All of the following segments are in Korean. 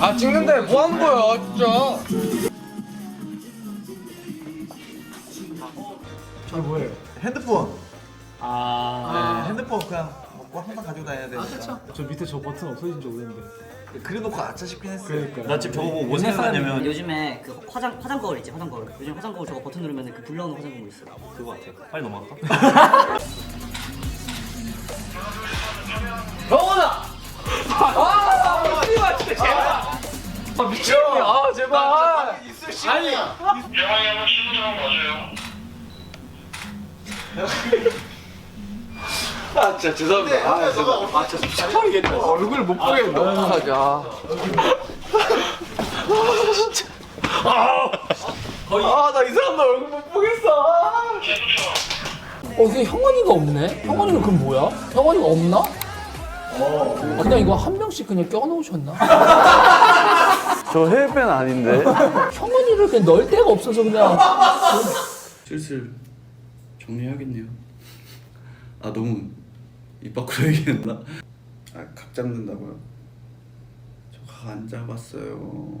아 찍는데 뭐 하는 거야 진짜 핸드폰. 아, 네, 핸드폰 그냥 먹고 항상 가지고 다녀야 돼. 아, 저 밑에 저 버튼 없어진 지 오래인데. 그래놓고 아차 싶긴 했어요. 그러니까. 나 지금 저거 보고 뭐 생각하냐면 요즘에 그 화장 화장 거울 있지 화장 거울. 요즘 화장 거울 저거 버튼 누르면 그 불 나오는 화장 거울 있어. 그거 같아. 빨리 넘어갈까? 병원아! 아 미치마 진짜 제발. 아 미치겠네. 아 제발. 아니. 대화에 한번 쉬는 상황 맞아요. 아 진짜 죄송합니다. 아 진짜 아 진짜 미쳐버리겠네 얼굴 못 보겠네. 어떡하지 아 아나 이 사람 얼굴 못 보겠어 아. 어, 이게 형원이가 없네? 형원이는 그럼 뭐야? 형원이가 없나? 아, 그냥 이거 한 명씩 그냥 껴놓으셨나? 저 해외팬 아닌데. 형원이를 그냥 넣을 데가 없어서 그냥. 슬슬 정리해야겠네요. 아 너무 입 밖으로 얘기했나? 아각 잡는다고요? 저 각 안 잡았어요.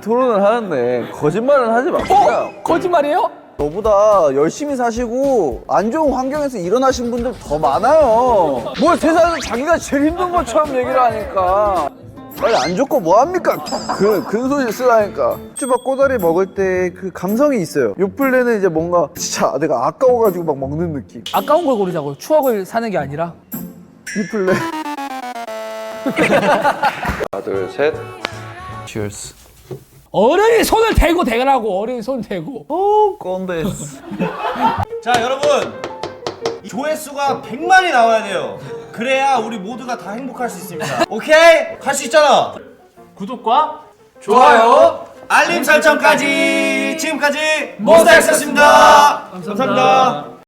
토론을 하는데 거짓말은 하지 맙시다. 어? 거짓말이에요? 저보다 열심히 사시고 안 좋은 환경에서 일어나신 분들 더 많아요. 뭘 세상에서 자기가 제일 힘든 것처럼 얘기를 하니까. 빨리 안 좋고 뭐 합니까? 그 근소리 쓰라니까. 쭈밥 꼬다리 먹을 때 그 감성이 있어요. 요 플레는 이제 뭔가 진짜 내가 아까워가지고 막 먹는 느낌. 아까운 걸 고르자고. 추억을 사는 게 아니라. 이 플레. 하나 둘 셋 Cheers 어른이 손을 대고 대라고. 어른이 손을 대고. 오 꼰대. 자 여러분 이 조회수가 100만이 나와야 돼요. 그래야 우리 모두가 다 행복할 수 있습니다. 오케이? 할 수 있잖아. 구독과 좋아요. 알림 설정까지 지금까지 몬스타엑스였습니다. 감사합니다.